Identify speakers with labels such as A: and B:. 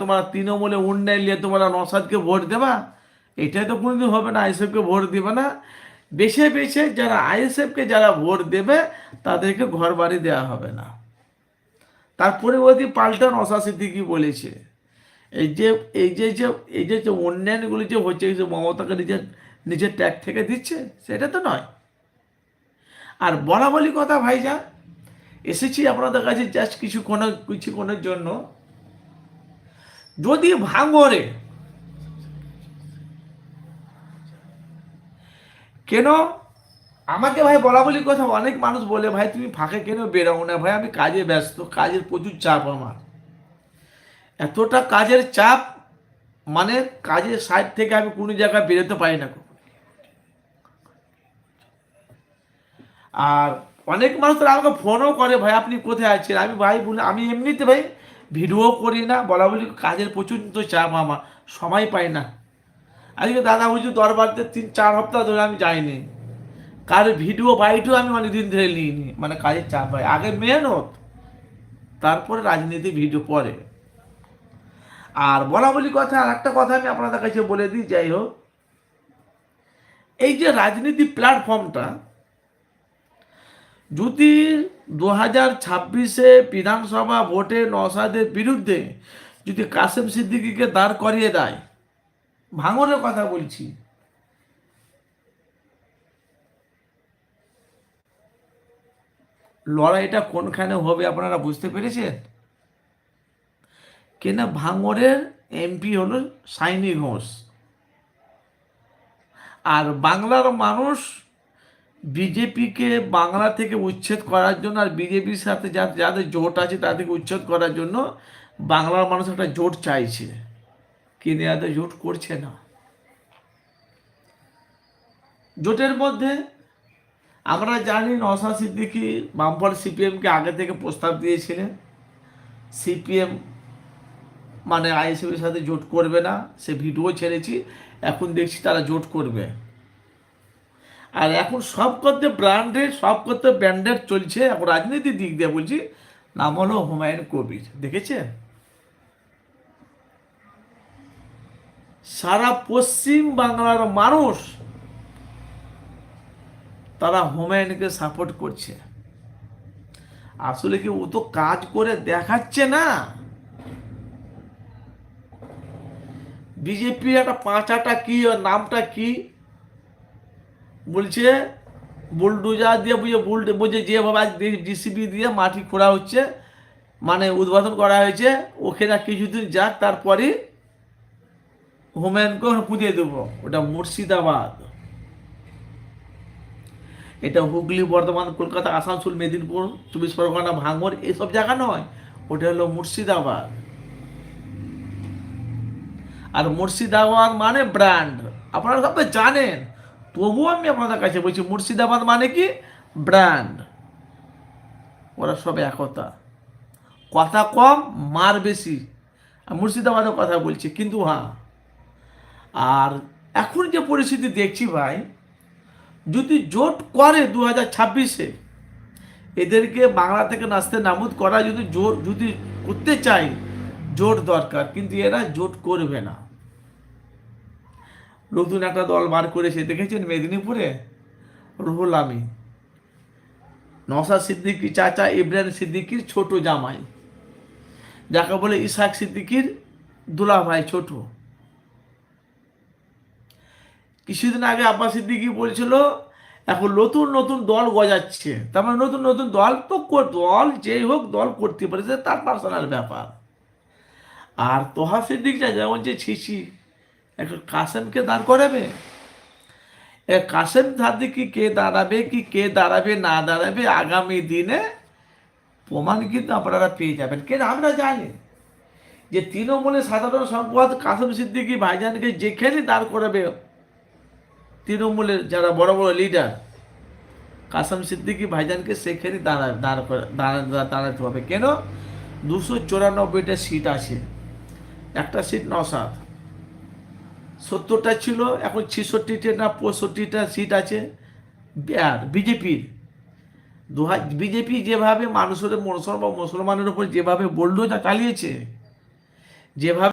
A: তোমরা তৃণমূলে উন্নয়ন নিয়ে তোমরা নসাদকে ভোট দেবা? এটাই তো কোনোদিন হবে না, আইএসএফকে ভোট দেবে না। বেছে বেছে যারা আইএসএফকে যারা ভোট দেবে, তাদেরকে ঘর বাড়ি দেওয়া হবে না। তারপরে ওদি পাল্টা নশা সিদ্দিকি বলেছে, এই যে এই যে যে, এই যে যে উন্নয়নগুলি যে হচ্ছে যে মমতাকে নিজের নিজের ট্যাগ থেকে দিচ্ছে, সেটা তো নয়। আর বলা বলি কথা ভাইজান, এসেছি আপনাদের কাছে জাস্ট কিছু কিছুক্ষণ কিছুক্ষণের জন্য। যদি ভাঙরে। কেন? আমাকে ভাই বলা বলি কথা, অনেক মানুষ বলে, ভাই, তুমি ফাঁকে কেন বেরো না? ভাই, আমি কাজে ব্যস্ত, কাজের প্রচুর চাপ আমার। এতটা কাজের চাপ মানে কাজের সাইড থেকে আমি কোনো জায়গায় বেরোতে পারি না আর অনেক মানুষ আমাকে ফোনও করে, ভাই, আপনি কোথায় আছেন? আমি ভাই বলে, আমি এমনিতে ভাই ভিডিও করি না, বলা বলি কাজের প্রচণ্ড চাপ আমার, সময় পাই না। আজকে দাদা হুজুর দরবারতে তিন, চার সপ্তাহ ধরে আমি যাইনি। কার ভিডিও বাইটেও আমি অনেক দিন ধরে নিইনি মানে কাজের চাপ হয়। আগে মেহনত, তারপরে রাজনীতি ভিডিও পরে। আর বলা বলি কথা, আর একটা কথা আমি আপনাদের কাছে বলে দিই, যাই হোক। এই যে রাজনীতি প্ল্যাটফর্মটা যদি দু হাজার ছাব্বিশে বিধানসভা ভোটে নসাদের বিরুদ্ধে যদি কাসেম সিদ্দিকিকে দাঁড় করিয়ে দেয়, ভাঙনের কথা বলছি। লড়াইটা কোনখানে হবে আপনারা বুঝতে পেরেছেন? কেনা ভাঙরের এমপি হলো সাইনি ঘোষ। আর বাংলার মানুষ বিজেপিকে বাংলা থেকে উচ্ছেদ করার জন্য আর বিজেপির সাথে যা- যাদের জোট আছে তাদেরকে উচ্ছেদ করার জন্য বাংলার মানুষ একটা জোট চাইছে। কিন্তু এত জোট করছে না? জোটের মধ্যে আমরা জানি নসা সিদ্দিকি বামফল সিপিএমকে আগে থেকে প্রস্তাব দিয়েছিলেন। সিপিএম মানে আইএসএফের সাথে জোট করবে না, সে ভিডিও ছেড়েছি, এখন দেখছি তারা জোট করবে। আর এখন সব করতে ব্র্যান্ডেড সব করতে ব্র্যান্ডেড চলছে, এখন রাজনীতির দিক দিয়ে বলছি নাম হলো হুমায়ুন কবির, দেখেছেন? সারা পশ্চিম বাংলার মানুষ তারা হুমায়ুনকে সাপোর্ট করছে। আসলে কি ও তো কাজ করে দেখাচ্ছে না? বিজেপি একটা পাঁচাটা কি নামটা কি? বলছে বুলডোজার দিয়ে বুঝে বুল বুঝে যেভাবে আজ জিসিবি দিয়ে মাটি খোঁড়া হচ্ছে মানে উদ্বোধন করা হয়েছে ওখানে কিছুদিন যাক তারপরে হুমায়ুনকে পুঁজিয়ে দেবো। ওটা মুর্শিদাবাদ। এটা হুগলি, বর্ধমান, কলকাতা, আসানসোল, মেদিনীপুর, চব্বিশ পরগনা ভাঙর এইসব জায়গা নয়, ওটা হলো মুর্শিদাবাদ। আর মুর্শিদাবাদ মানে ব্র্যান্ড আপনারা সব তো জানেন তবুও আমি আপনাদের কাছে বলছি, মুর্শিদাবাদ মানে কি? ব্র্যান্ড। ওরা সব একতা। কথা কম, মার বেশি। মুর্শিদাবাদের কথা বলছি, কিন্তু হ্যাঁ। আর এখন যে পরিস্থিতি দেখছি ভাই, যদি জোট করে দু হাজার ছাব্বিশে, এদেরকে বাংলা থেকে নাচতে নামুদ করা যদি জোর, যদি করতে চাই জোট দরকার, কিন্তু এরা জোট করবে না। নতুন একটা দল বার করেছে দেখেছেন মেদিনীপুরে? রুহুল আমি নসা সিদ্দিকি চাচা ইব্রাহিম সিদ্দিকির ছোট জামাই। যাকে বলে ইসাক সিদ্দিকির দুলা ভাই ছোট। কিছুদিন আগে আব্বাস সিদ্দিকি বলছিল, এখন নতুন নতুন দল গজাচ্ছে। তার মানে নতুন নতুন দল তো দল যেই হোক দল করতে পারে তার পার্সোনাল ব্যাপার। আর তোহা সিদ্দিক যা যেমন যে ছিছি এখন কাসেমকে দাঁড় করাবে? কাসেম সাদ্দিকি কে দাঁড়াবে, কি কে দাঁড়াবে, না দাঁড়াবে, আগামী দিনে প্রমাণ কিন্তু আপনারা পেয়ে যাবেন। কেন? আমরা জানি যে তৃণমূলের সাধারণ সম্পাদক কাসেম সিদ্দিকি ভাইজানকে যেখানে দাঁড় করাবে, তৃণমূলের যারা বড় বড় লিডার কাসেম সিদ্দিকি ভাইজানকে সেখানে দাঁড়া- দাঁড়া- দাঁড়াতে হবে। কেন? দুশো চুরানব্বইটা সিট আছে। একটা সিট নসাদ। সত্তরটা ছিল, এখন ছেষট্টিটা না পঁয়ষট্টিটা সিট আছে। আর বিজেপির। দু বিজেপি যেভাবে মানুষের মুসলমান মুসলমানের উপর যেভাবে বোল্ডোজা চালিয়েছে, যেভাবে